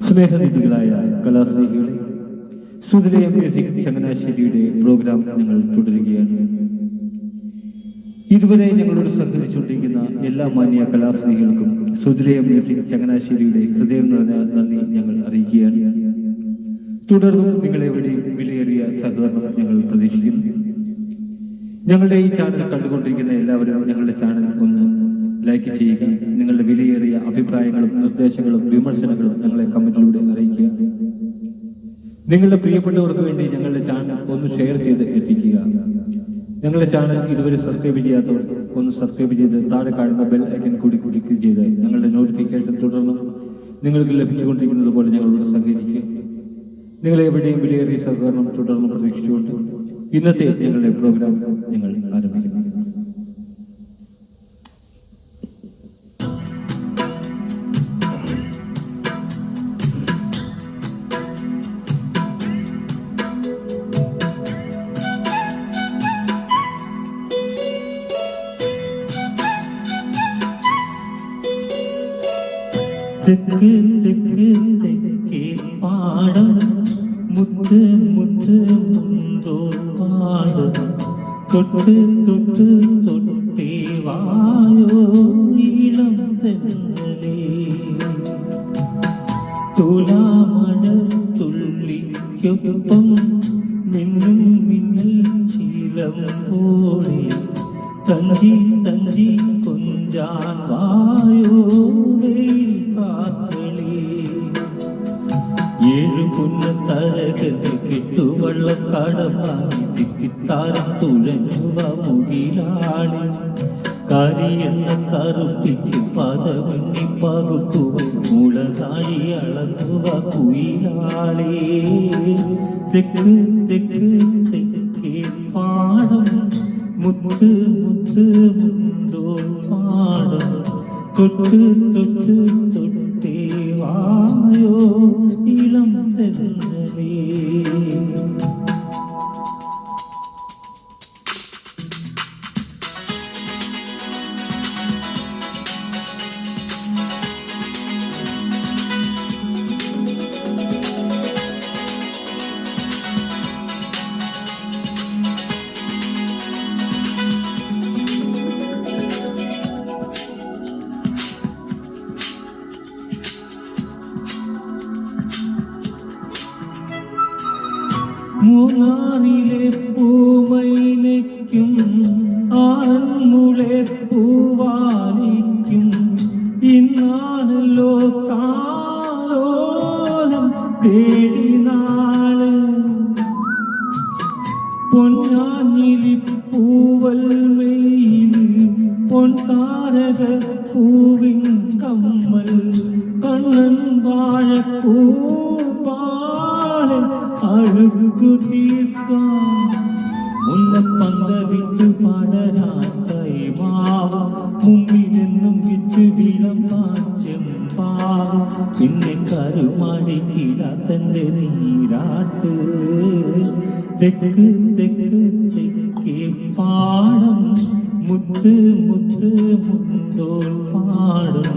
സ്നേഹനിധികളായ കലാസ്നേഹികളെ സുതിലയ music ചങ്ങനാശ്ശേരിയുടെ programme ഞങ്ങൾ തുടരുകയാണ്. ഇതുവരെ ഞങ്ങളോട് സഹകരിച്ചുകൊണ്ടിരിക്കുന്ന എല്ലാ മാന്യ കലാസ്നേഹികൾക്കും സുതിലയ മ്യൂസിക് ചങ്ങനാശ്ശേരിയുടെ ഹൃദയം നിറഞ്ഞ നന്ദി ഞങ്ങൾ അറിയിക്കുകയാണ്. തുടർന്നും നിങ്ങളെ നിങ്ങളെവിടെയും വിലയേറിയ സഹകരണം ഞങ്ങൾ പ്രതീക്ഷിക്കുന്നു. ഞങ്ങളുടെ ഈ ചാനൽ കണ്ടുകൊണ്ടിരിക്കുന്ന എല്ലാവരും ഞങ്ങളുടെ ചാനൽ ഒന്ന് ലൈക്ക് ചെയ്യുക നിങ്ങളുടെ വിലയേറിയ അഭിപ്രായങ്ങളും നിർദ്ദേശങ്ങളും വിമർശനങ്ങളും ഞങ്ങളെ കമന്റിലൂടെ അറിയിക്കുക. നിങ്ങളുടെ പ്രിയപ്പെട്ടവർക്ക് വേണ്ടി ഞങ്ങളുടെ ചാനൽ ഒന്ന് ഷെയർ ചെയ്ത് എത്തിക്കുക. ഞങ്ങളുടെ ചാനൽ ഇതുവരെ സബ്സ്ക്രൈബ് ചെയ്യാത്തവർ ഒന്ന് സബ്സ്ക്രൈബ് ചെയ്ത് താഴെ കാണുന്ന ബെൽ ഐക്കൺ കൂടി ക്ലിക്ക് ചെയ്ത് ഞങ്ങളുടെ നോട്ടിഫിക്കേഷൻ തുടർന്ന് നിങ്ങൾക്ക് ലഭിച്ചുകൊണ്ടിരിക്കുന്നത് പോലെ ഞങ്ങളോട് സഹകരിക്കുക. നിങ്ങളെ എവിടെയും വിലയേറിയ സഹകരണം തുടർന്ന് പ്രതീക്ഷിച്ചുകൊണ്ട് ഇന്നത്തെ ഞങ്ങളുടെ പ്രോഗ്രാം ഞങ്ങൾ തെക്ക് തെക്ക് തെക്കേ പാടം മുത്ത് മുത്ത് മുന്തോ പാടം തൊട്ട് തൊട്ട് തൊട്ടേ വായോ ഇളം തെന്നലേ തുലാമഴ തുള്ളിക്കൊപ്പം മിന്നും മിന്നൽ ശീലം പോലെ തഞ്ചി കാക്കളേ ഏഴു പുന്ന തരകത്ത് കിട്ടുവള്ളക്കടമായി തിക്കിത്താരം തുഴഞ്ഞുവ മുകിലാണ്. കരിയെന്ന കറുപ്പിക്ക് പദവണ്ണി പകുത്തുവ മുളതാഴി അളന്നുവ കുയിലാളേ. തെക്ക് തെക്ക് തെക്കേ പാടം മുത്ത് മുത്ത് മുന്തോ പാടം. തൊട്ട് തൊട്ട് തൊട്ടേ വായോ ഇളം തെന്നലേ മൂന്നാറിലെ പൂമൈനയ്ക്കും ആറന്മുളെ പൂവാനിക്കും ഇന്നാണല്ലോ കാലോലം തേടി നാൾ പൊന്നാഞ്ഞിലി പൂവൽ മെയിൽ പൊൻതാരക പൂവിൻ കമ്മൽ. കണ്ണൻ വാഴപ്പൂപ്പാളൻ അഴുകു തീർക്കാം മുല്ലപ്പന്ത വിട്ടു പടരാത്തൈ മാവ് മുമ്പിലെന്നും വിറ്റു വിളം പാച്ചം പാവ് പിന്നെ കരുമാടി കിടാത്തന്റെ നീരാട്ട് തെക്ക് തെക്ക് തെക്കേ പാടം മുത്ത് മുത്ത് മുന്തോൾ പാടും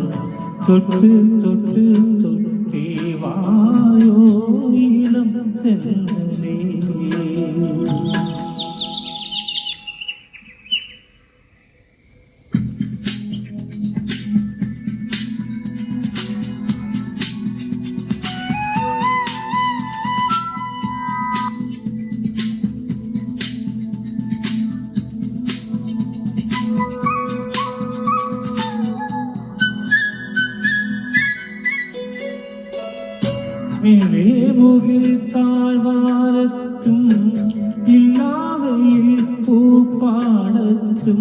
തൊട്ട് തൊട്ട് തൊട്ടേ വായോ ഇളം തെന്നലേ മേലേ മുകിൽ താഴ്വാരത്തും ഇല്ലാതെയിൽ പൂപ്പാടത്തും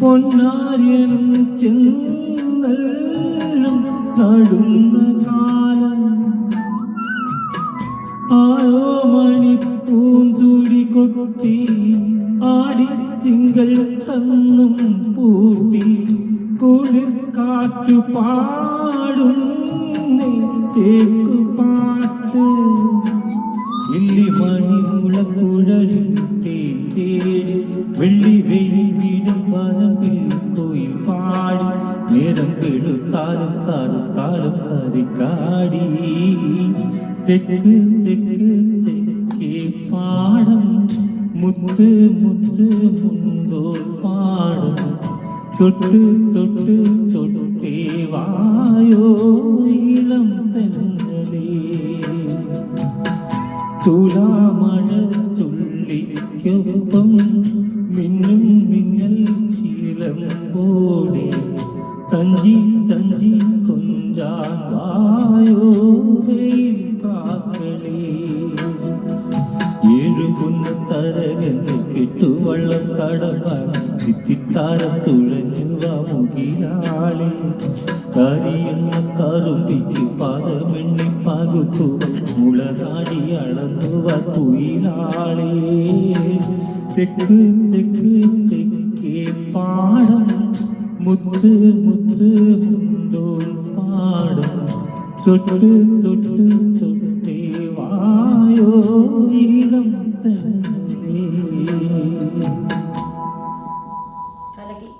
പൊന്നാര്യനും ചെന്നലും തിങ്കൾ തന്നും പൂട്ടി കുളിർ കാറ്റു പാടും തേക്കു പാട്ട്. വെള്ളി മണി മുളക്കുഴലിൽ തേടി വെള്ളി വെയിലിടം പറമ്പിൽ പോയി പാടി. നേരം കെടുത്താലും കറുത്താലും കറിക്കാടി തെക്ക് തെക്കേ മുത്ത് മുത്ത് മുന്തോ പാടും. തൊട്ട് തൊട്ട് തൊട്ടേ വായോ ഇളം തെന്നലേ തുലാമഴ തുള്ളിക്കൊപ്പം മിന്നും മിന്നൽ ശീലം പോലെ കുന്നത്തരകന് കെട്ടുവള്ളം കടവാൻ ചിത്തിത്താരം തുഴഞ്ഞുവ മുകിലാളെ കരിയുന്ന കറുമ്പിക്ക് പാദമെണ്ണി പകുത്തു മുളനാടി അളന്നുവ കുയിലാളെ തെക്ക് തെക്ക് തെക്കേ പാടം മുത്ത് മുത്ത് മുന്തോൾ പാടം തൊട്ട് തൊട്ട് തൊട്ടേ വായോ ഇളം തന്നെ കലക്കി